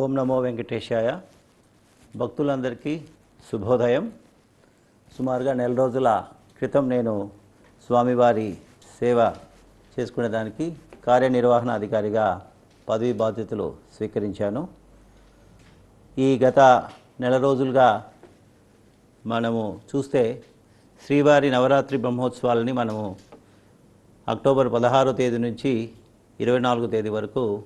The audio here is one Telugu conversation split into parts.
ఓం నమో వెంకటేశాయ. భక్తులందరికీ శుభోదయం. సుమారుగా నెల రోజుల క్రితం నేను స్వామివారి సేవ చేసుకునేదానికి కార్యనిర్వహణ అధికారిగా పదవి బాధ్యతలు స్వీకరించాను. ఈ గత నెల రోజులుగా మనము చూస్తే శ్రీవారి నవరాత్రి బ్రహ్మోత్సవాలని మనము అక్టోబర్ పదహారో తేదీ నుంచి ఇరవై నాలుగో తేదీ వరకు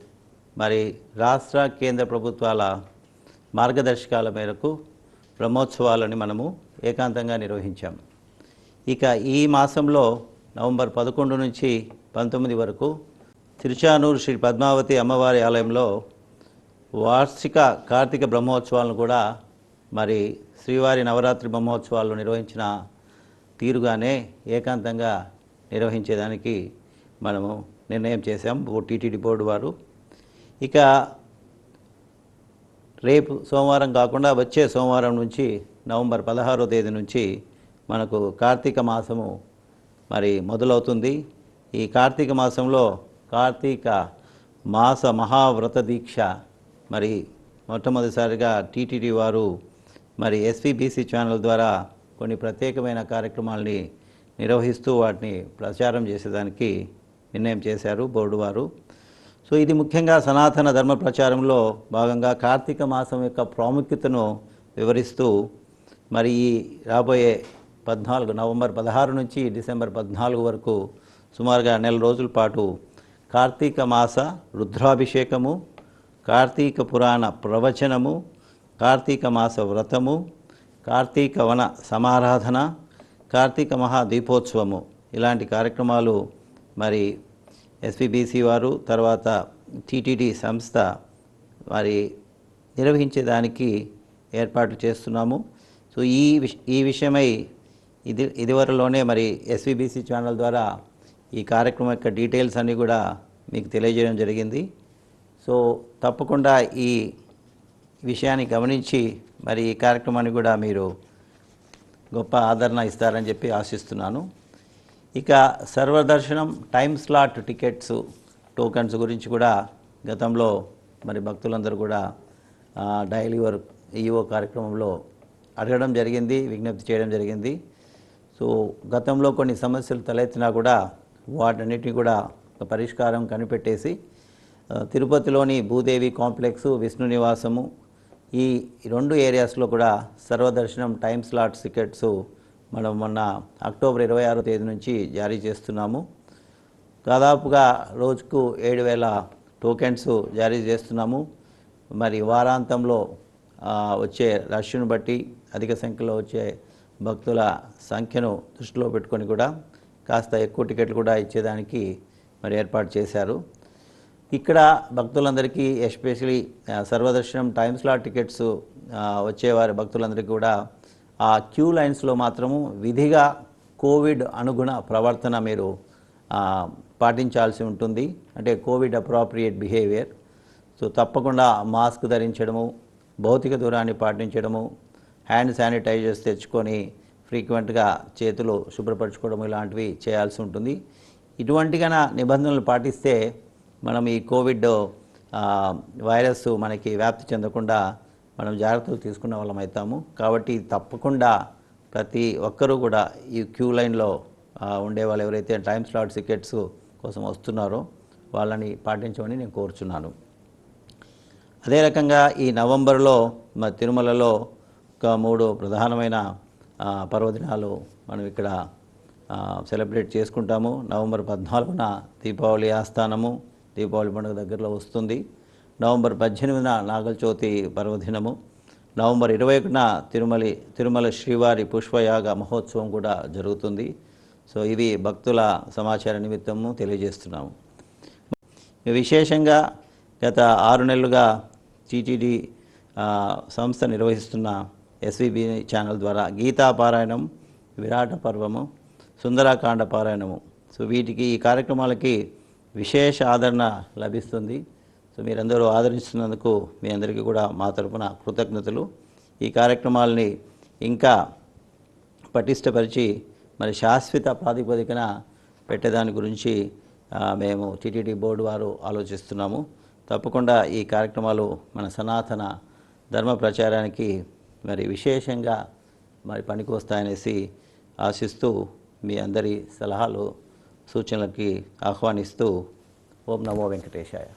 మరి రాష్ట్ర కేంద్ర ప్రభుత్వాల మార్గదర్శకాల మేరకు బ్రహ్మోత్సవాలని మనము ఏకాంతంగా నిర్వహించాం. ఇక ఈ మాసంలో నవంబర్ పదకొండు నుంచి పంతొమ్మిది వరకు తిరుచానూరు శ్రీ పద్మావతి అమ్మవారి ఆలయంలో వార్షిక కార్తీక బ్రహ్మోత్సవాలను కూడా మరి శ్రీవారి నవరాత్రి బ్రహ్మోత్సవాలు నిర్వహించిన తీరుగానే ఏకాంతంగా నిర్వహించేదానికి మనము నిర్ణయం చేశాం. టీటీడీ బోర్డు వారు ఇక రేపు సోమవారం కాకుండా వచ్చే సోమవారం నుంచి నవంబర్ పదహారో తేదీ నుంచి మనకు కార్తీక మాసము మరి మొదలవుతుంది. ఈ కార్తీక మాసంలో కార్తీక మాస మహావ్రత దీక్ష మరి మొట్టమొదటిసారిగా టీటీడీ వారు మరి ఎస్పీబీసీ ఛానల్ ద్వారా కొన్ని ప్రత్యేకమైన కార్యక్రమాల్ని నిర్వహిస్తూ వాటిని ప్రచారం చేసేదానికి నిర్ణయం చేశారు బోర్డు వారు. సో ఇది ముఖ్యంగా సనాతన ధర్మ ప్రచారంలో భాగంగా కార్తీక మాసం యొక్క ప్రాముఖ్యతను వివరిస్తూ మరి ఈ రాబోయే పద్నాలుగు నవంబర్ పదహారు నుంచి డిసెంబర్ పద్నాలుగు వరకు సుమారుగా నెల రోజుల పాటు కార్తీక మాస రుద్రాభిషేకము కార్తీక పురాణ ప్రవచనము కార్తీక మాస వ్రతము కార్తీక వన సమారాధన కార్తీక మహా దీపోత్సవము ఇలాంటి కార్యక్రమాలు మరి ఎస్పీబీసీ వారు తర్వాత టీటీడీ సంస్థ మరి నిర్వహించేదానికి ఏర్పాటు చేస్తున్నాము. సో ఈ విష ఈ విషయమై ఇది ఇదివరలోనే మరి ఎస్వీబీసీ ఛానల్ ద్వారా ఈ కార్యక్రమం యొక్క డీటెయిల్స్ అన్నీ కూడా మీకు తెలియజేయడం జరిగింది. సో తప్పకుండా ఈ విషయాన్ని గమనించి మరి ఈ కార్యక్రమాన్ని కూడా మీరు గొప్ప ఆదరణ ఇస్తారని చెప్పి ఆశిస్తున్నాను. ఇక సర్వదర్శనం టైం స్లాట్ టికెట్స్ టోకన్స్ గురించి కూడా గతంలో మరి భక్తులందరూ కూడా డైలీ వర్క్ ఈఓ కార్యక్రమంలో అడగడం జరిగింది విజ్ఞప్తి చేయడం జరిగింది. సో గతంలో కొన్ని సమస్యలు తలెత్తినా కూడా వాటన్నిటిని కూడా ఒక పరిష్కారం కనిపెట్టేసి తిరుపతిలోని భూదేవి కాంప్లెక్స్ విష్ణు నివాసము ఈ రెండు ఏరియాస్లో కూడా సర్వదర్శనం టైమ్ స్లాట్ టికెట్స్ మనం మొన్న అక్టోబర్ ఇరవై ఆరో తేదీ నుంచి జారీ చేస్తున్నాము. దాదాపుగా రోజుకు ఏడు వేల టోకెన్స్ జారీ చేస్తున్నాము. మరి వారాంతంలో వచ్చే రష్ను బట్టి అధిక సంఖ్యలో వచ్చే భక్తుల సంఖ్యను దృష్టిలో పెట్టుకొని కూడా కాస్త ఎక్కువ టికెట్లు కూడా ఇచ్చేదానికి మరి ఏర్పాటు చేశారు. ఇక్కడ భక్తులందరికీ ఎస్పెషలీ సర్వదర్శనం టైమ్ స్లాట్ టికెట్స్ వచ్చేవారి భక్తులందరికీ కూడా ఆ క్యూ లైన్స్లో మాత్రము విధిగా కోవిడ్ అనుగుణ ప్రవర్తన మీరు పాటించాల్సి ఉంటుంది. అంటే కోవిడ్ అప్రాప్రియేట్ బిహేవియర్. సో తప్పకుండా మాస్క్ ధరించడము భౌతిక దూరాన్ని పాటించడము హ్యాండ్ శానిటైజర్స్ తెచ్చుకొని ఫ్రీక్వెంట్గా చేతులు శుభ్రపరచుకోవడం ఇలాంటివి చేయాల్సి ఉంటుంది. ఇటువంటి గన నిబంధనలు పాటిస్తే మనం ఈ కోవిడ్ వైరస్ మనకి వ్యాప్తి చెందకుండా మనం జాగ్రత్తలు తీసుకున్న వాళ్ళం అవుతాము. కాబట్టి తప్పకుండా ప్రతి ఒక్కరూ కూడా ఈ క్యూ లైన్లో ఉండే వాళ్ళు ఎవరైతే టైమ్ స్లాట్ టికెట్స్ కోసం వస్తున్నారో వాళ్ళని పాటించమని నేను కోరుచున్నాను. అదే రకంగా ఈ నవంబర్లో మా తిరుమలలో ఒక మూడు ప్రధానమైన పర్వదినాలు మనం ఇక్కడ సెలబ్రేట్ చేసుకుంటాము. నవంబర్ పద్నాలుగున దీపావళి ఆస్థానము దీపావళి పండుగ దగ్గరలో వస్తుంది. నవంబర్ పద్దెనిమిదిన నాగల చవితి పర్వదినము. నవంబర్ ఇరవై ఒకటిన తిరుమలి తిరుమల శ్రీవారి పుష్పయాగ మహోత్సవం కూడా జరుగుతుంది. సో ఇవి భక్తుల సమాచార నిమిత్తము తెలియజేస్తున్నాము. విశేషంగా గత ఆరు నెలలుగా టీటీడీ సంస్థ నిర్వహిస్తున్న ఎస్విబి ఛానల్ ద్వారా గీతా పారాయణం విరాట పర్వము సుందరాకాండ పారాయణము. సో వీటికి ఈ కార్యక్రమాలకి విశేష ఆదరణ లభిస్తుంది. సో మీరందరూ ఆదరిస్తున్నందుకు మీ అందరికీ కూడా మా తరపున కృతజ్ఞతలు. ఈ కార్యక్రమాలని ఇంకా పటిష్టపరిచి మరి శాశ్వత ప్రాతిపదికన పెట్టేదాని గురించి మేము టీటీడీ బోర్డు వారు ఆలోచిస్తున్నాము. తప్పకుండా ఈ కార్యక్రమాలు మన సనాతన ధర్మ ప్రచారానికి మరి విశేషంగా మరి పనికి వస్తాయనేసి ఆశిస్తూ మీ అందరి సలహాలు సూచనలకి ఆహ్వానిస్తూ ఓం నమో వెంకటేశాయ.